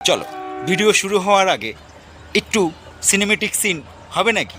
চলো ভিডিও শুরু হওয়ার আগে একটু সিনেমেটিক সিন হবে নাকি?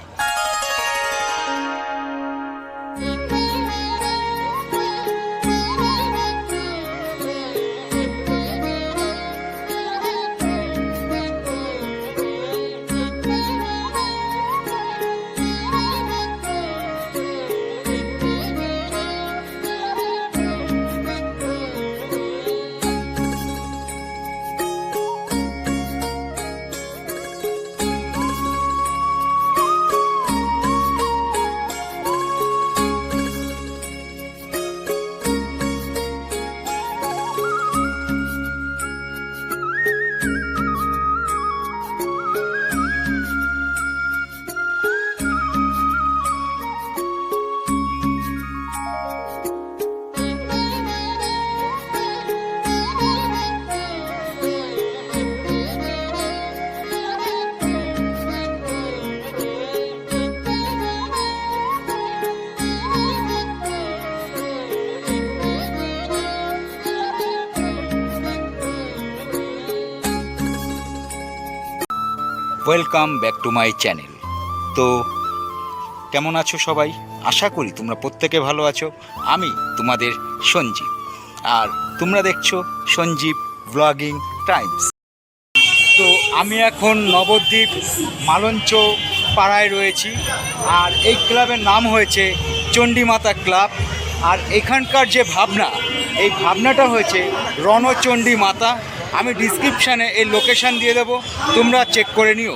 Welcome back to my channel তো কেমন আছো সবাই? আশা করি তোমরা প্রত্যেকে ভালো আছো। আমি তোমাদের সঞ্জীব। আর তোমরা দেখছ সঞ্জীব ব্লগিং টাইমস তো আমি এখন নবদ্বীপ মালঞ্চ পাড়ায় রয়েছি। আর এই ক্লাবের নাম হয়েছে চণ্ডীমাতা ক্লাব। আর এখানকার যে ভাবনা, এই ভাবনাটা হয়েছে রণচণ্ডী মাতা আমি ডিসক্রিপশানে এই লোকেশান দিয়ে দেবো তোমরা চেক করে নিও।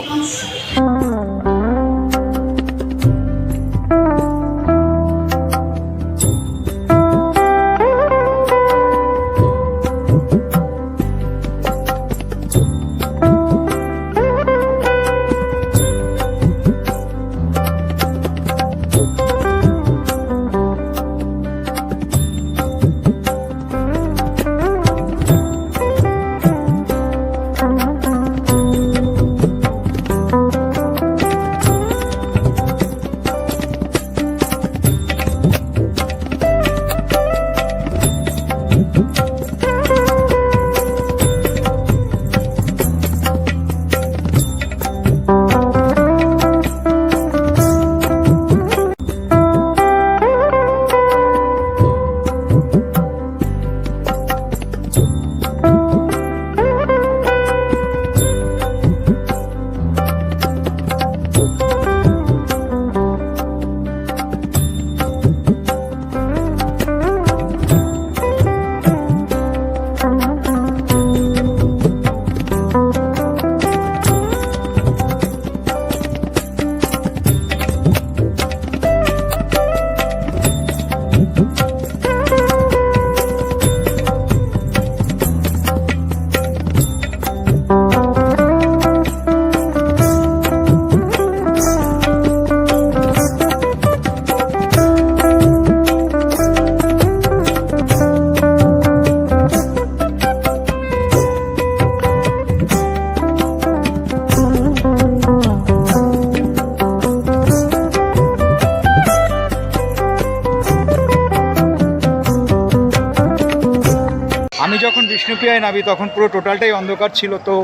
বিষ্ণুপ্রিয়ায় নামি, তখন পুরো টোটালটাই অন্ধকার ছিল। তো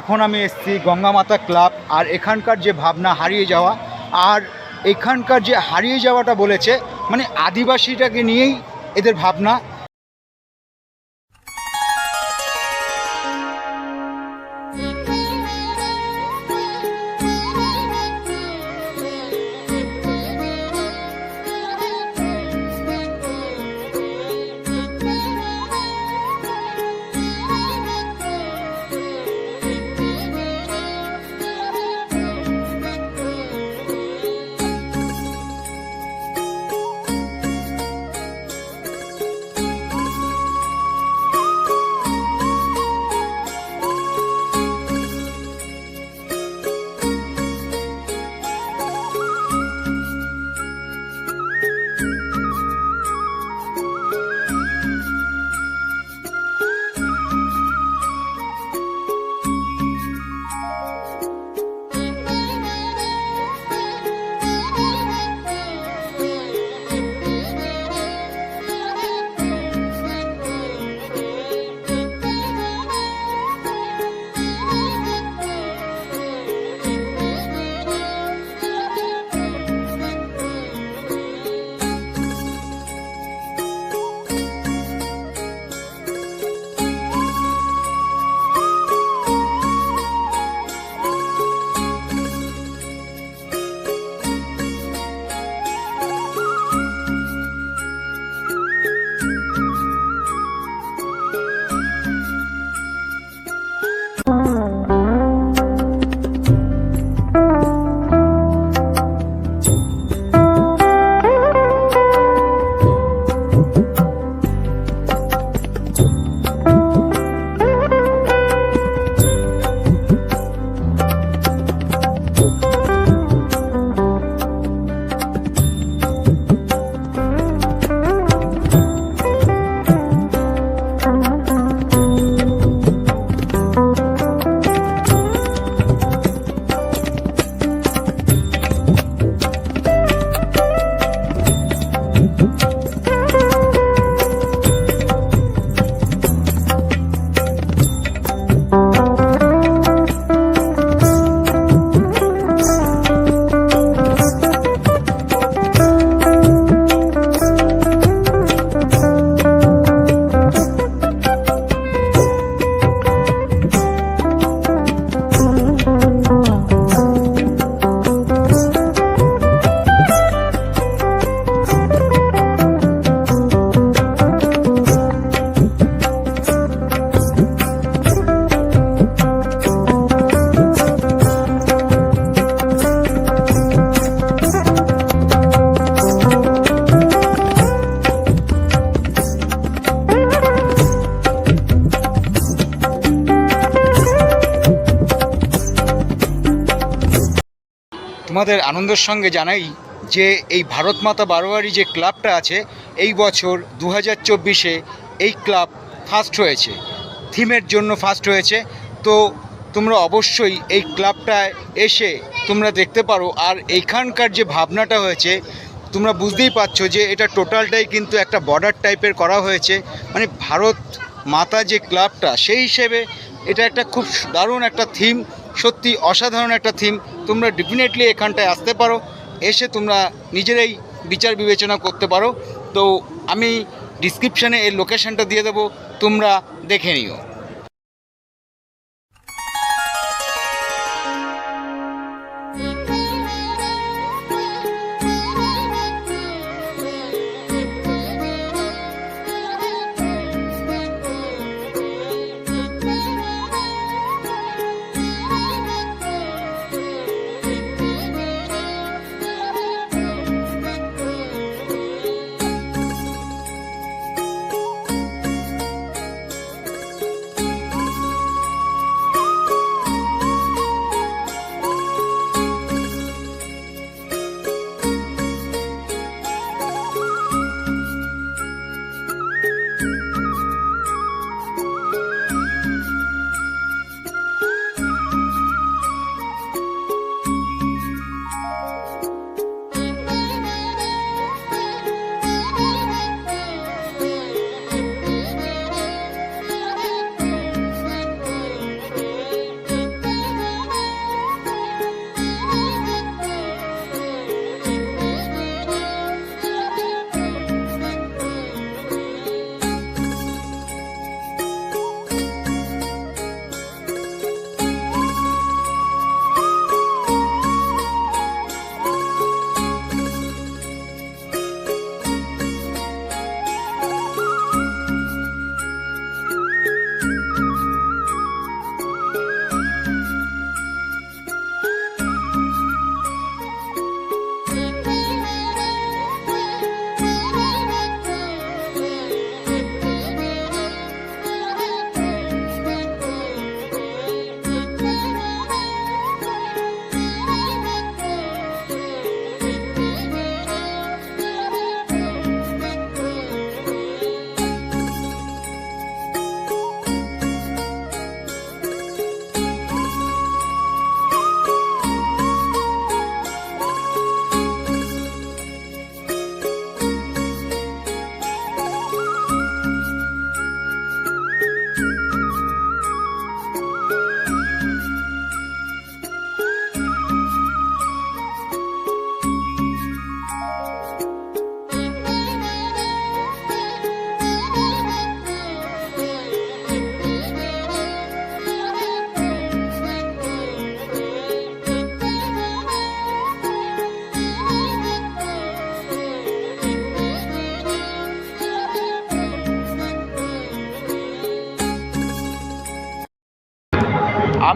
এখন আমি এসেছি গঙ্গামাতা ক্লাব, আর এখানকার যে ভাবনা হারিয়ে যাওয়া, আর এখানকার যে হারিয়ে যাওয়াটা বলেছে মানে আদিবাসীটাকে নিয়েই এদের ভাবনা। তোমাদের আনন্দের সঙ্গে জানাই যে এই ভারত মাতা বারোয়ারি যে ক্লাবটা আছে, এই বছর দু হাজার চব্বিশে এই ক্লাব ফার্স্ট হয়েছে। থিমের জন্য ফার্স্ট হয়েছে। তো তোমরা অবশ্যই এই ক্লাবটায় এসে তোমরা দেখতে পারো। আর এইখানকার যে ভাবনাটা হয়েছে, তোমরা বুঝতেই পারছ যে এটা টোটালটাই কিন্তু একটা বর্ডার টাইপের করা হয়েছে। মানে ভারত মাতা যে ক্লাবটা, সেই হিসেবে এটা একটা খুব দারুণ একটা থিম। সত্যি অসাধারণ একটা থিম তোমরা ডেফিনেটলি এখানটায় আসতে পারো, এসে তোমরা নিজেরাই বিচার বিবেচনা করতে পারো। তো আমি ডিসক্রিপশানে এর লোকেশানটা দিয়ে দেবো, তোমরা দেখে নিও।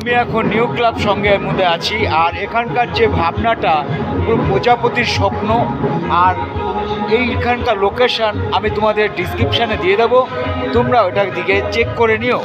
আমি এখন নিউ ক্লাব সঙ্গে মধ্যে আছি, আর এখানকার যে ভাবনাটা, পুরো প্রজাপতির স্বপ্ন, আর এইখানকার লোকেশান আমি তোমাদের ডিসক্রিপশানে দিয়ে দেবো তোমরা ওটার দিকে চেক করে নিও।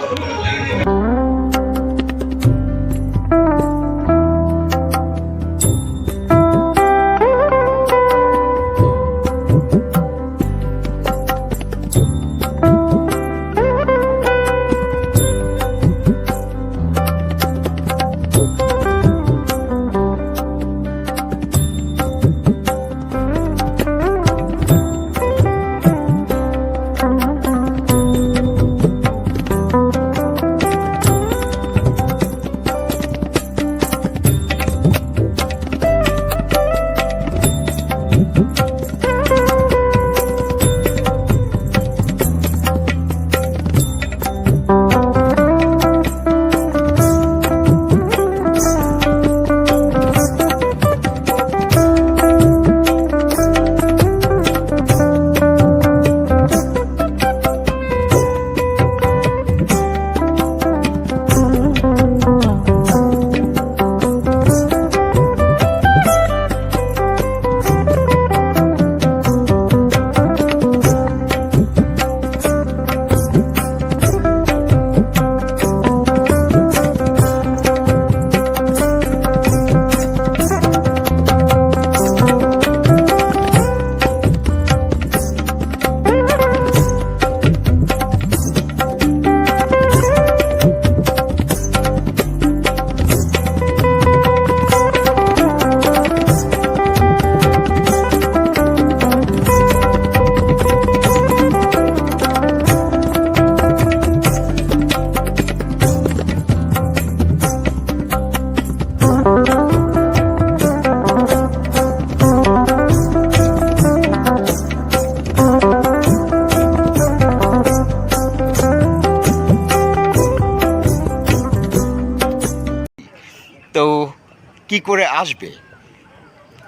করে আসবে।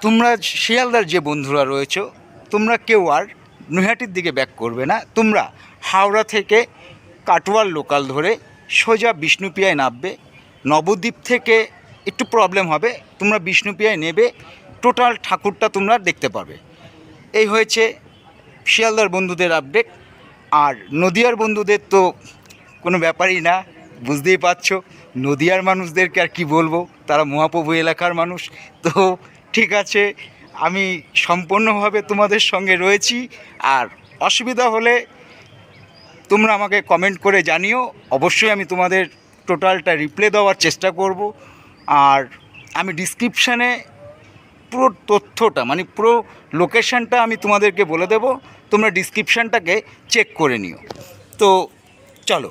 তোমরা শিয়ালদার যে বন্ধুরা রয়েছো, তোমরা কেউ আর নৈহাটির দিকে ব্যাক করবে না। তোমরা হাওড়া থেকে কাটোয়ার লোকাল ধরে সোজা বিষ্ণুপিয়ায় নামবে। নবদ্বীপ থেকে একটু প্রবলেম হবে, তোমরা বিষ্ণুপিয়ায় নেবে। টোটাল ঠাকুরটা তোমরা দেখতে পাবে। এই হয়েছে শিয়ালদার বন্ধুদের আপডেট আর নদিয়ার বন্ধুদের তো কোনো ব্যাপারই না, বুঝতেই পারছ। নদিয়ার মানুষদেরকে আর কি বলব? তারা মহাপ্রভু এলাকার মানুষ। তো ঠিক আছে, আমি সম্পূর্ণভাবে তোমাদের সঙ্গে রয়েছি। আর অসুবিধা হলে তোমরা আমাকে কমেন্ট করে জানিও। অবশ্যই আমি তোমাদের টোটালটা রিপ্লে দেওয়ার চেষ্টা করব। আর আমি ডিসক্রিপশানে পুরো তথ্যটা মানে পুরো লোকেশানটা আমি তোমাদেরকে বলে দেব। তোমরা ডিসক্রিপশানটাকে চেক করে নিও। তো চলো।